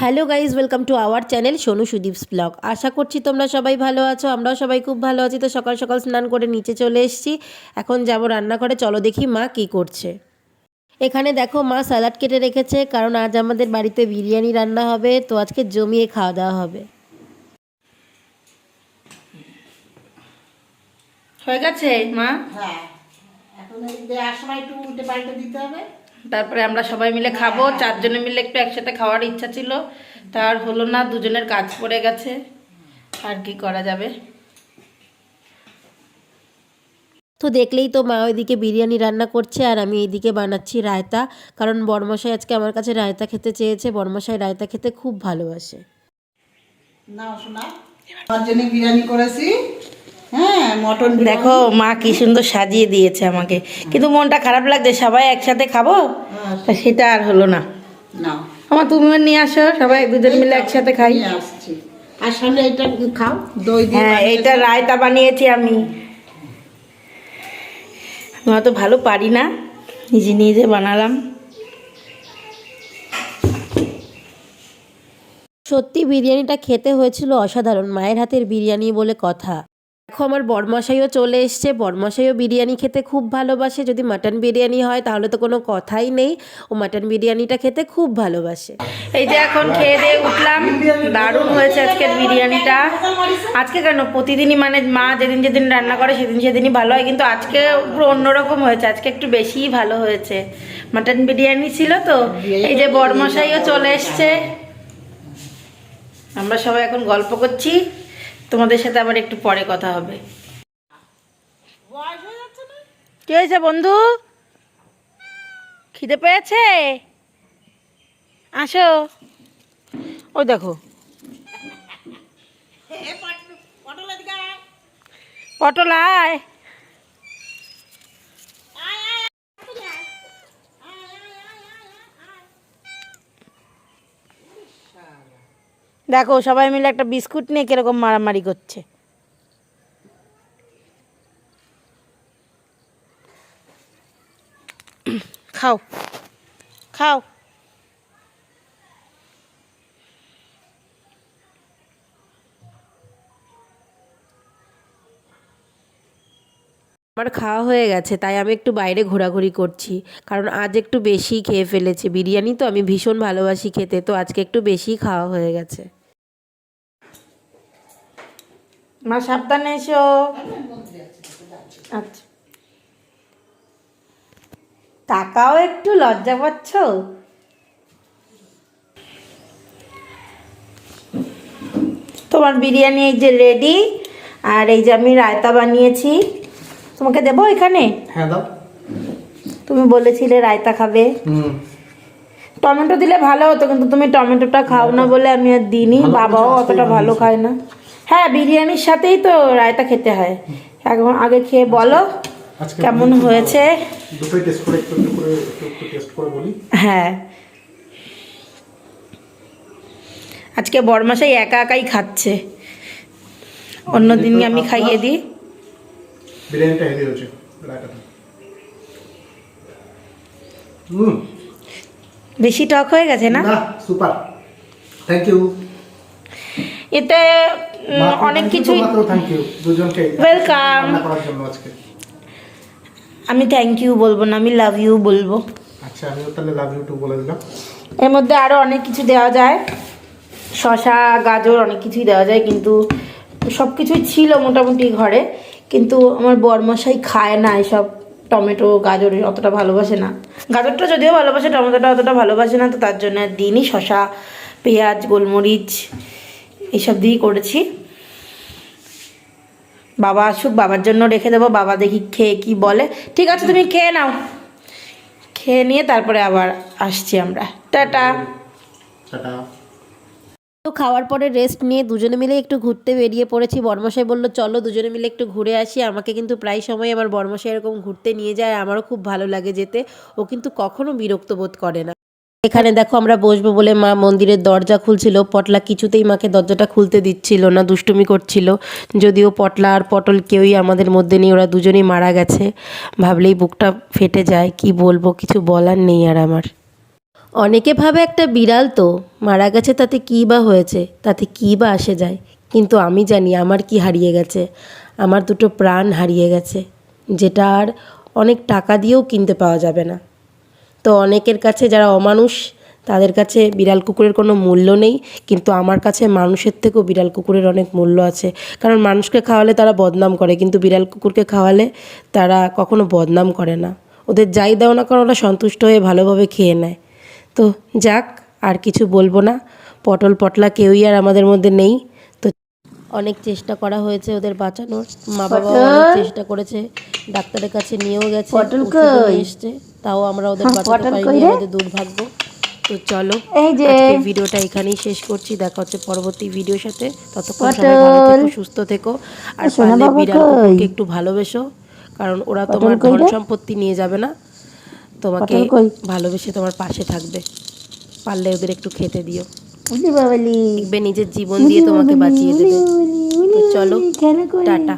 Hello guys welcome to our channel Sonu Sudip's blog আশা করছি তোমরা সবাই ভালো আছো, আমরাও সবাই খুব ভালো আছি। তো সকাল সকাল স্নান করে নিচে চলে এসেছি। এখন যাব রান্নাঘরে, চলো দেখি মা কি করছে। এখানে দেখো মা স্যালাড কেটে রেখেছে, কারণ আজ আমাদের বাড়িতে বিরিয়ানি রান্না হবে, তো আজকে জমিয়ে খাওয়া দাওয়া হবে। হয়ে গেছে মা? হ্যাঁ এখন একটু উল্টে পাল্টে দিতে হবে। তারপরে আমরা সবাই মিলে খাব। চারজনে মিলে একটু একসাথে খাওয়ার ইচ্ছা ছিল। তার হলো না দুজনের কাজ পড়ে গেছে। আর কি করা যাবে? তো দেখলেই তো মা ওইদিকে বিরিয়ানি রান্না করছে আর আমি এইদিকে বানাচ্ছি রায়তা। কারণ বর্মশাই আজকে আমার কাছে রায়তা খেতে চেয়েছে। বর্মশাই রায়তা খেতে খুব ভালোবাসে। না শোনা আমার জন্য বিরিয়ানি করেছি। হ্যাঁ মটন দেখো মা কি সুন্দর সাজিয়ে দিয়েছে আমাকে। কিন্তু মনটা খারাপ লাগছে সবাই একসাথে খাব? হ্যাঁ, তা সেটা আর হলো না। আমার তুমিও নিয়ে আসো সবাই দুজন মিলে একসাথে খাই। এটা খাও দই হ্যাঁ রায়তা বানিয়েছি আমি। আমি অত ভালো পারি না নিজে নিজে বানালাম। সত্যি বিরিয়ানিটা খেতে হয়েছিল অসাধারণ মায়ের হাতের বিরিয়ানি বলে কথা। দেখো আমার বরমশাইও চলে এসছে। বরমশাইও বিরিয়ানি খেতে খুব ভালোবাসে। যদি মাটন বিরিয়ানি হয়, তাহলে তো কোনো কথাই নেই। ও মাটন বিরিয়ানিটা খেতে খুব ভালোবাসে। এই যে এখন খেয়ে দিয়ে উঠলাম। দারুণ হয়েছে আজকের বিরিয়ানিটা। আজকে কেন? প্রতিদিনই মানে মা যেদিন যেদিন রান্না করে, সেদিন সেদিনই ভালো হয়। কিন্তু আজকে পুরো অন্যরকম হয়েছে। আজকে একটু বেশিই ভালো হয়েছে। মাটন বিরিয়ানি ছিল তো। এই যে বরমশাইও চলে এসছে। আমরা সবাই এখন গল্প করছি। তোমাদের সাথে আবার একটু পরে কথা হবে। কি হয়েছে বন্ধু? খিদে পেয়েছে? আসো। ও দেখো। পটল আয়। দেখো, সবাই মিলে একটা বিস্কুট নিয়ে কীরকম মারামারি করছে। খাও খাও। আমার খাওয়া হয়ে গেছে, তাই আমি একটু বাইরে ঘোরাঘুরি করছি। কারণ আজ একটু বেশি খেয়ে ফেলেছি। বিরিয়ানি তো আমি ভীষণ ভালোবাসি খেতে, তো আজকে একটু বেশি খাওয়া হয়ে গেছে। মা সাবধানে এসো। আচ্ছা। টাকাও একটু লজ্জা পাচ্ছ? তোমার বিরিয়ানি এই যে রেডি আর এই যে আমি রায়তা বানিয়েছি। তোমাকে দেবো এখানে? হ্যাঁ দাও। তুমি বলেছিলে রায়তা খাবে। হুম। টমেটো দিলে ভালো হতো কিন্তু তুমি টমেটোটা খাও না বলে আমি আর দিইনি। বাবাও অতটা ভালো খায় না। হ্যাঁ বিরিয়ানির সাথেই তো রায়তা খেতে হয়। এখন আগে খেয়ে বলো কেমন হয়েছে? দুটোই টেস্ট করে একটু একটু করে একটু একটু টেস্ট করে বলি। হ্যাঁ। আজকে বরমাসাই একা একাই খাচ্ছে। অন্য আমি খাইয়ে দিই। বিরিয়ানিটা হেভি হয়েছে বেশি টক হয়ে গেছে না? সুপার থ্যাংক ইউ এতে অনেক কিছুই আজকে। আমি থ্যাংক ইউ বলব না আমি লাভ ইউ বলব। আচ্ছা আমিও তাহলে লাভ ইউ টু বলে দিলাম। এর মধ্যে আরও অনেক কিছু দেওয়া যায়। শশা গাজর অনেক কিছুই দেওয়া যায় কিন্তু সব কিছুই ছিল মোটামুটি ঘরে। কিন্তু আমার বরমশাই খায় না এসব টমেটো গাজর অতটা ভালোবাসে না। গাজরটা যদিও ভালোবাসে টমেটোটা অতটা ভালোবাসে না তো তার জন্য দিইনি। শশা পেঁয়াজ গোলমরিচ এইসব দিয়েই করেছি। বাবা আসুক বাবার জন্য রেখে দেবো বাবা দেখি খেয়ে কি বলে। ঠিক আছে তুমি খেয়ে নাও। খেয়ে নিয়ে তারপরে আবার আসছি আমরা। টাটা। টাটা। তো খাওয়ার পরে রেস্ট নিয়ে দুজনে মিলে একটু ঘুরতে বেরিয়ে পড়েছি। বর্মশাই বলল চলো দুজনে মিলে একটু ঘুরে আসি। আমাকে কিন্তু প্রায় সময় আমার বর্মশাই এরকম ঘুরতে নিয়ে যায়। আমারও খুব ভালো লাগে যেতে। ও কিন্তু কখনো বিরক্ত বোধ করে না। এখানে দেখো আমরা বসবো বলে মা মন্দিরের দরজা খুলছিল। পটলা কিছুতেই মাকে দরজাটা খুলতে দিচ্ছিল না, দুষ্টুমি করছিল। যদিও পটলা আর পটল কেউই আমাদের মধ্যে নেই, ওরা দুজনেই মারা গেছে। ভাবলেই বুকটা ফেটে যায়, কি বলব, কিছু বলার নেই আর আমার। অনেকে ভাবে একটা বিড়াল তো, মারা গেছে তাতে কী বা হয়েছে, তাতে কী বা আসে যায়। কিন্তু আমি জানি আমার কি হারিয়ে গেছে, আমার দুটো প্রাণ হারিয়ে গেছে, যেটা আর অনেক টাকা দিয়েও কিনতে পাওয়া যাবে না। তো অনেকের কাছে যারা অমানুষ তাদের কাছে বিড়াল কুকুরের কোনো মূল্য নেই। কিন্তু আমার কাছে মানুষের থেকেও বিড়াল কুকুরের অনেক মূল্য আছে। কারণ মানুষকে খাওয়ালে তারা বদনাম করে কিন্তু বিড়াল কুকুরকে খাওয়ালে তারা কখনো বদনাম করে না। ওদের যাই দাও না কারণ ওরা সন্তুষ্ট হয়ে ভালোভাবে খেয়ে নেয়। তো যাক আর কিছু বলব না। পটল পটলা কেউই আর আমাদের মধ্যে নেই। তো অনেক চেষ্টা করা হয়েছে ওদের বাঁচানোর। মা বাবা চেষ্টা করেছে। ডাক্তারের কাছে নিয়েও গেছে এসছে। তাও আমরা ওদের হ্যাঁ, বাঁচাতে পারিনি আমাদের দুর্ভাগ্য। তো চলো এই যে আজকের ভিডিওটা এখানেই শেষ করছি। দেখা হচ্ছে পরবর্তী ভিডিওর সাথে। ততক্ষণ সবাই ভালো থেকো সুস্থ থেকো। আর সোনা পারলে বিড়াল কুকুরকে একটু ভালোবেসো কারণ ওরা তোমার ধন সম্পত্তি নিয়ে যাবে না। তোমাকে ভালোবেসে তোমার পাশে থাকবে। পারলে ওদের একটু খেতে দিও। দেখবে নিজের জীবন দিয়ে তোমাকে বাঁচিয়ে দেবে। তো চলো টাটা।